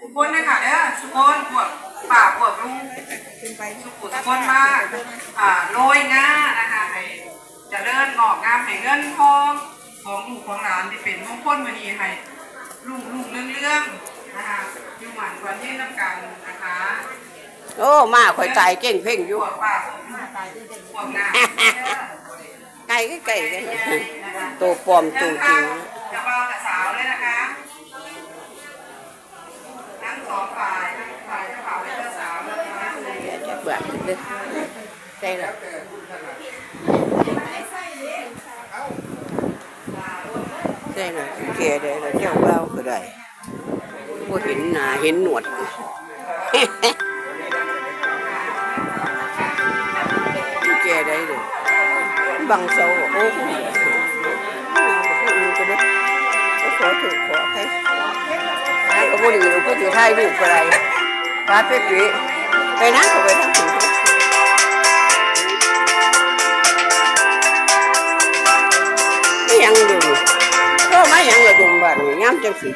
ทุกคนนะคะเด้อทุกคนพวกป่าพวกลุงทุกคนทุกคนมาอ่าโรยงานะคะให้เจะเลิ่นงอกงามให้เงินทองของลูกของหลานที่เป็นมงคลมาดีให้ลุงลุงเรื่องเรื่องๆนะคะอยู่หมันควันยืนน้ำกันนะคะโอ้มาข่อยตายเก่งเพ่งอพยู่วกป่าพวกงาไก่ก็ไก่กันตัวปลอมตัวจริง จะเบาแต่สาวเลยนะคะทั้งสองฝ่ายทั้งฝ่ายเจ้าบ่าวและเจ้าสาวนะคะ อย่าจะ เลยใช่ละใช่ละแกได้แล้วเจ้าเบ้าก็ได้บ่เห็นหน้าเห็นหนวดแกได้เลยบังเสาโอ้โหก็ได้ขอถูกขอให้นั่นก็บ่ดีเราพูดอยู่ไทยรูปอะไรป้าเป๊ะๆ ไปนั่งก็ไปทั้งถึงไม่ยังดูก็ไม่ยังละดุมบานนี่ย้ำจังสิ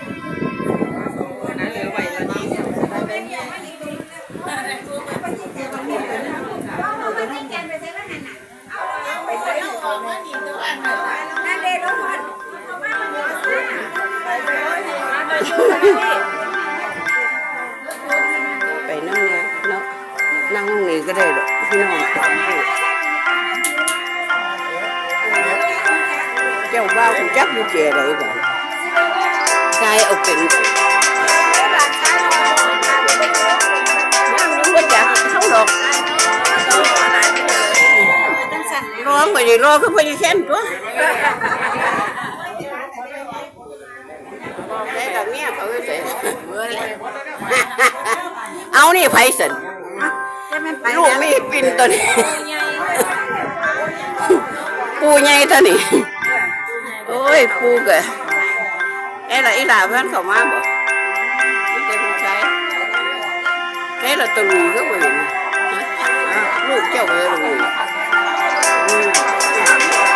ไป ได้หรอกพี่น้องเจ้าบ้าวคุณจักอยู่เจอะไรบ่กายเอาเป็นยังไม่จักเขาดอกร้องไปดิร้องก็ไปดิแค่นตัวได้กับเมียเขาก็เสร็จเมื่อไรเอานี่ไผสัน ลูกมีปินตัวนี้ ปูใหญ่ตัวนี้โอ้ยปูกะไอ้ละอีหลาเพื่อนเขามาบอกนี่เจ้าผู้ชายไอ้ละตะลุยก็บ่เห็นนะฮะลูกเจ้าไปตะลุยอืม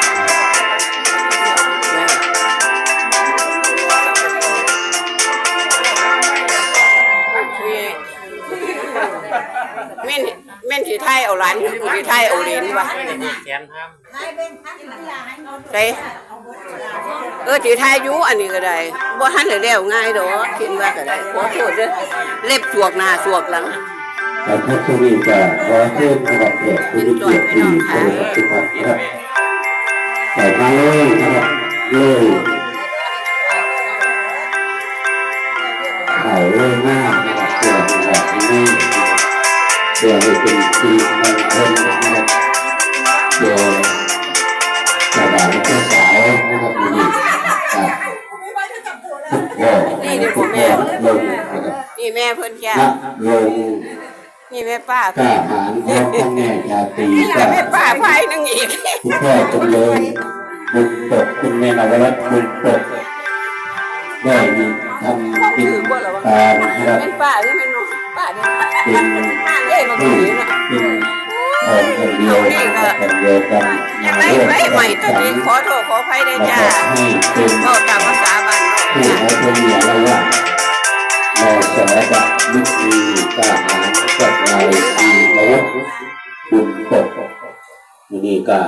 แม่น แม่นสิไทยเอาหลานสิไทยเอาเหรียญวะแขนห้ามใส่เออสิไทยอยู่อันนี้ก็ได้บ่ทันได้แล้วง่ายดอกคิดว่าก็ได้ขอโทษเด้อเล็บสวกหน้าสวกหลังแต่พระสุรินทร์ก็ขอเชิญสำหรับเกียรติผู้มีเกียรติที่เคารพทุกท่านนะครับใส่มาเลยน เพื่อให้เป็นสีมงคลนะครับเดี๋ยวเจ้าบ่าวและเจ้าสาวนะครับนี่ครับก็นี่แม่ลงนะครับนี่แม่เพิ่นแก่ณลงนี่แม่ป้ากล้าหาญของพ่อแม่ชาตรีนี่ก็ล่ะแม่ป้าพายนึงอีกคุณพ่อจำเลยบุญตกคุณแม่นวรัตน์บุญตกได้มี ทำเป็นตามนะครับแม่ป้าหรือแม่น้องป้าเนี่ยเป็นเอ้ยมาดูผู้นี่น่ะเป็นองคนเดียวนะครับคนเดียวกันยากได้ไว้ใหม่ตัวนี้ขอโทษขออภัยได้แล้วจ้าก็ให้เป็นก็ตามภาษาบ้านเนาะผู้ให้คนเหนียวระว่าเราสอบักลุกมีกล้าหาญกับเราดีระวัตบุญตกนี่ก็